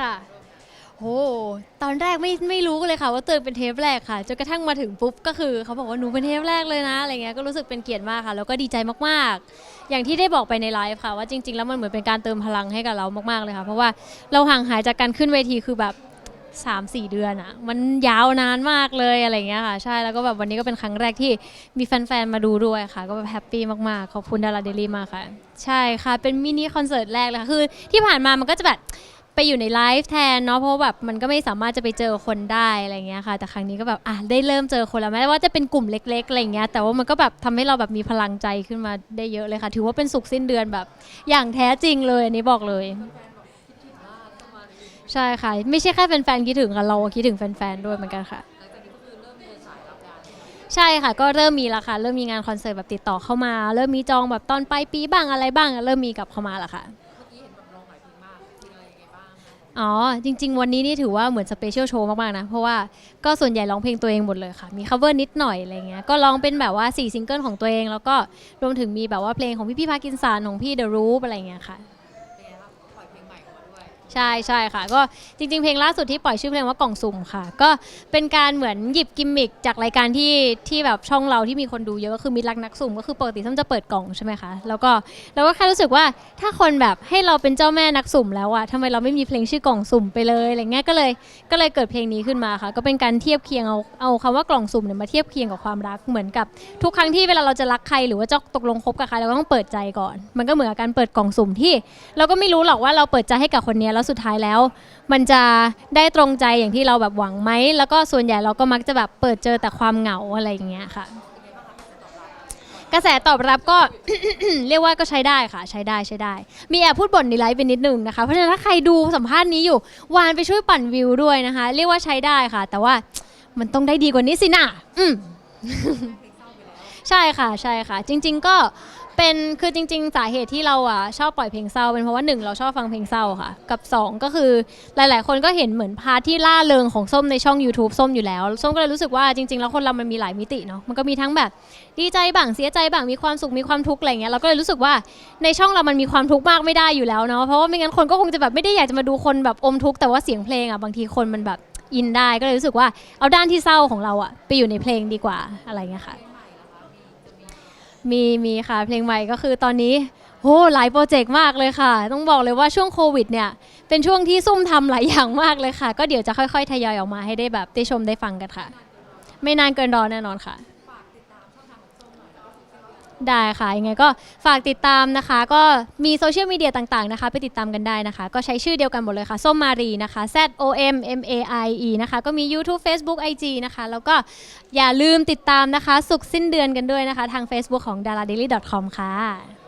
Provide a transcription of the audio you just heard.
ค่ะ โห ตอนแรกไม่ไม่รู้เลยค่ะ ว่าตัวเอเป็นเทปแรกค่ะ จนกระทั่งมาถึงปุ๊บก็คือเขาบอกว่าหนูเป็นเทปแรกเลยนะอะไรเงี้ย ก็รู้สึกเป็นเกียรติมากค่ะ แล้วก็ดีใจมากๆ อย่างที่ได้บอกไปในไลฟ์ค่ะ ว่าจริง ๆ แล้วมันเหมือนเป็นการเติมพลังให้กับเรามากๆเลยค่ะ เพราะว่าเราห่างหายจากการขึ้นเวทีคือแบบ3-4เดือนอะมันยาวนานมากเลยอะไรเงี้ยค่ะ ใช่ แล้วก็แบบวันนี้ก็เป็นครั้งแรกที่มีแฟนๆ มาดูด้วยค่ะ ก็แบบแฮปปี้มากๆ ขอบคุณดาราเดลี่มากค่ะ ใช่ค่ะ เป็นมินิคอนเสิร์ตแรกเลยค่ะ คือที่ผ่านมามันก็จะแบบ ไปอยู่ในไลฟ์แทนเนาะเพราะแบบมันก็ไม่สามารถจะไปเจอคนได้อะไรเงี้ยค่ะ แต่ครั้งนี้ก็แบบอะได้เริ่มเจอคนแล้วแม้ว่าจะเป็นกลุ่มเล็กๆอะไรเงี้ยแต่ว่ามันก็แบบทำให้เราแบบมีพลังใจขึ้นมาได้เยอะเลยค่ะ ถือว่าเป็นสุขสิ้นเดือนแบบ อย่างแท้จริงเลยอันนี้บอกเลย ใช่ค่ะ ไม่ใช่แค่แฟนๆคิดถึงค่ะเราคิดถึงแฟนๆด้วยเหมือนกันค่ะใช่ค่ะ ก็เริ่มมีล้วค่ะ เริ่มมีงานคอนเสิร์ตแบบติดต่อเข้ามา เริ่มมีจองแบบตอนปลายปีบ้างอะไรบ้าง เริ่มมีกลับเข้ามาล้วค่ะ อ๋อ จริง ๆ วันนี้นี่ถือว่าเหมือนสเปเชียลโชว์มาก ๆ นะ เพราะว่าก็ส่วนใหญ่ร้องเพลงตัวเองหมดเลยค่ะ มี cover นิดหน่อยอะไรเงี้ย ก็ร้องเป็นแบบว่า 4 ซิงเกิลของตัวเอง แล้วก็รวมถึงมีแบบว่าเพลงของพี่พี่พากินสานของพี่เดอะรูปอะไรเงี้ยค่ะ ใช่ใช่ค่ะ ก็จริง ๆ เพลงล่าสุดที่ปล่อยชื่อเพลงว่ากล่องสุ่มค่ะ ก็เป็นการเหมือนหยิบกิมมิคจากรายการที่ที่แบบช่องเราที่มีคนดูเยอะก็คือมิตรรักนักสุ่มก็คือปกติท่านจะเปิดกล่องใช่ไหมคะแล้วก็เราก็แค่รู้สึกว่าถ้าคนแบบให้เราเป็นเจ้าแม่นักสุ่มแล้วอะทำไมเราไม่มีเพลงชื่อกล่องสุ่มไปเลยอะไรเงี้ยก็เลยก็เลยเกิดเพลงนี้ขึ้นมาค่ะ ก็เป็นการเทียบเคียงเอาเอาคำว่ากล่องสุ่มเนี่ยมาเทียบเคียงกับความรักเหมือนกับทุกครั้งที่เวลาเราจะรักใครหรือว่าจะตกลงคบกับใครเราก็ต้องเปิดใจก่อน มันก็เหมือนกับการเปิดกล่องสุ่มที่ เราก็ไม่รู้หรอกว่าเราเปิดใจให้กับคนเนี้ยแล้วสุดท้ายแล้ว มันจะได้ตรงใจอย่างที่เราแบบหวังไหมแล้วก็ส่วนใหญ่เราก็มักจะแบบเปิดเจอแต่ความเหงาอะไรอย่างเงี้ยค่ะ กระแสตอบรับก็ เรียกว่าก็ใช้ได้ค่ะ ใช้ได้ใช้ได้ มีแอบพูดบ่นในไลฟ์ไปนิดนึงนะคะเพราะฉะนั้นถ้าใครดูสัมภาษณ์นี้อยู่วานไปช่วยปั่นวิวด้วยนะคะ เรียกว่าใช้ได้ค่ะ แต่ว่ามันต้องได้ดีกว่านี้สินะอืม ใช่ค่ะใช่ค่ะ จริง ๆ ก็ เป็นคือจริง ๆ สาเหตุที่เราอะชอบปล่อยเพลงเศร้าเป็นเพราะว่าหนึ่งเราชอบฟังเพลงเศร้าค่ะ กับสองก็คือหลาย ๆ คนก็เห็นเหมือนพาร์ทที่ล่าเริงของส้มในช่อง YouTube ส้มอยู่แล้ว ส้มก็เลยรู้สึกว่าจริง ๆ แล้วคนเรามันมีหลายมิติเนาะมันก็มีทั้งแบบดีใจบ้างเสียใจบ้างมีความสุขมีความทุกข์อะไรเงี้ยเราก็เลยรู้สึกว่าในช่องเรามันมีความทุกข์มากไม่ได้อยู่แล้วเนาะเพราะว่าไม่งั้นคนก็คงจะแบบไม่ได้อยากจะมาดูคนแบบอมทุกข์แต่ว่าเสียงเพลงอะบางทีคนมันแบบอินได้ก็เลยรู้สึกว่าเอาด้านที่เศร้าของเราอะไปอยู่ในเพลงดีกว่าอะไรเงี้ยค่ะ มีมีค่ะเพลงใหม่ก็คือตอนนี้โหหลายโปรเจกต์มากเลยค่ะ ต้องบอกเลยว่าช่วงโควิดเนี่ยเป็นช่วงที่ซุ่มทำหลายอย่างมากเลยค่ะ ก็เดี๋ยวจะค่อยๆทยอยออกมาให้ได้แบบได้ชมได้ฟังกันค่ะ ไม่นานเกินรอแน่นอนค่ะ ได้ค่ะ ยังไงก็ฝากติดตามนะคะ ก็มีโซเชียลมีเดียต่างๆนะคะ ไปติดตามกันได้นะคะ ก็ใช้ชื่อเดียวกันหมดเลยค่ะ ส้มมารีนะคะ Z O M M A I E นะคะ ก็มี YouTube Facebook IG นะคะ แล้วก็อย่าลืมติดตามนะคะ สุขสิ้นเดือนกันด้วยนะคะ ทาง Facebook ของ dara daily com ค่ะ